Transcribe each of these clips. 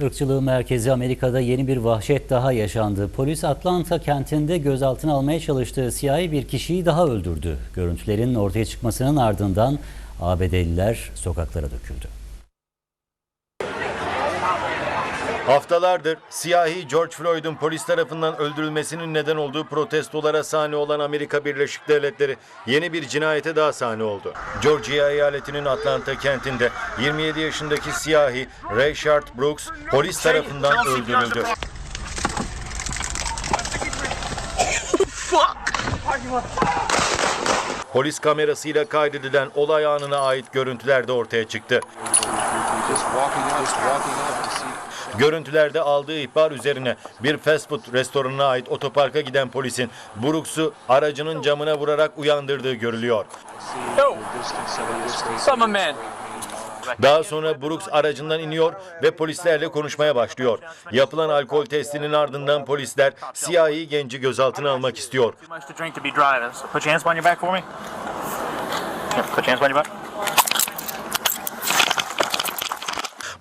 Irkçılığı merkezi Amerika'da yeni bir vahşet daha yaşandı. Polis Atlanta kentinde gözaltına almaya çalıştığı siyahi bir kişiyi daha öldürdü. Görüntülerin ortaya çıkmasının ardından ABD'liler sokaklara döküldü. Haftalardır siyahi George Floyd'un polis tarafından öldürülmesinin neden olduğu protestolara sahne olan Amerika Birleşik Devletleri yeni bir cinayete daha sahne oldu. Georgia eyaletinin Atlanta kentinde 27 yaşındaki siyahi Rayshard Brooks polis tarafından öldürüldü. Polis kamerasıyla kaydedilen olay anına ait görüntüler de ortaya çıktı. Görüntülerde aldığı ihbar üzerine bir fast food restoranına ait otoparka giden polisin Brooks'u aracının camına vurarak uyandırdığı görülüyor. Daha sonra Brooks aracından iniyor ve polislerle konuşmaya başlıyor. Yapılan alkol testinin ardından polisler siyahi genci gözaltına almak istiyor. Put your hands behind your back for me. Put your hands behind your back.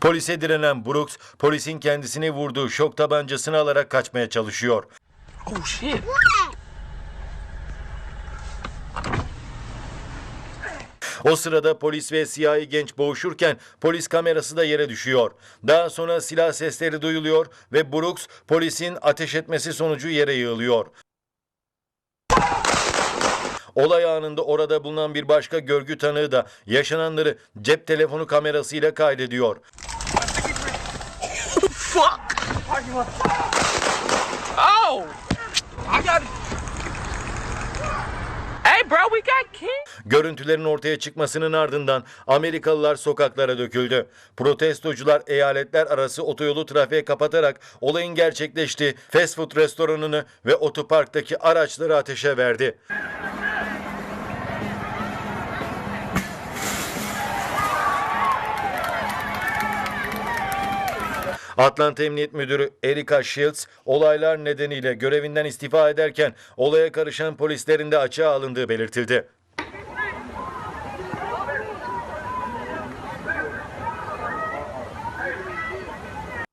Polise direnen Brooks, polisin kendisine vurduğu şok tabancasını alarak kaçmaya çalışıyor. Oh shit. O sırada polis ve siyahi genç boğuşurken polis kamerası da yere düşüyor. Daha sonra silah sesleri duyuluyor ve Brooks polisin ateş etmesi sonucu yere yığılıyor. Olay anında orada bulunan bir başka görgü tanığı da yaşananları cep telefonu kamerasıyla kaydediyor. Fuck. Oh. I got. Hey, bro, we got king. Görüntülerin ortaya çıkmasının ardından Amerikalılar sokaklara döküldü. Protestocular eyaletler arası otoyolu trafiğe kapatarak olayın gerçekleştiği fast food restoranını ve otoparktaki araçları ateşe verdi. Atlanta Emniyet Müdürü Erika Shields olaylar nedeniyle görevinden istifa ederken olaya karışan polislerin de açığa alındığı belirtildi.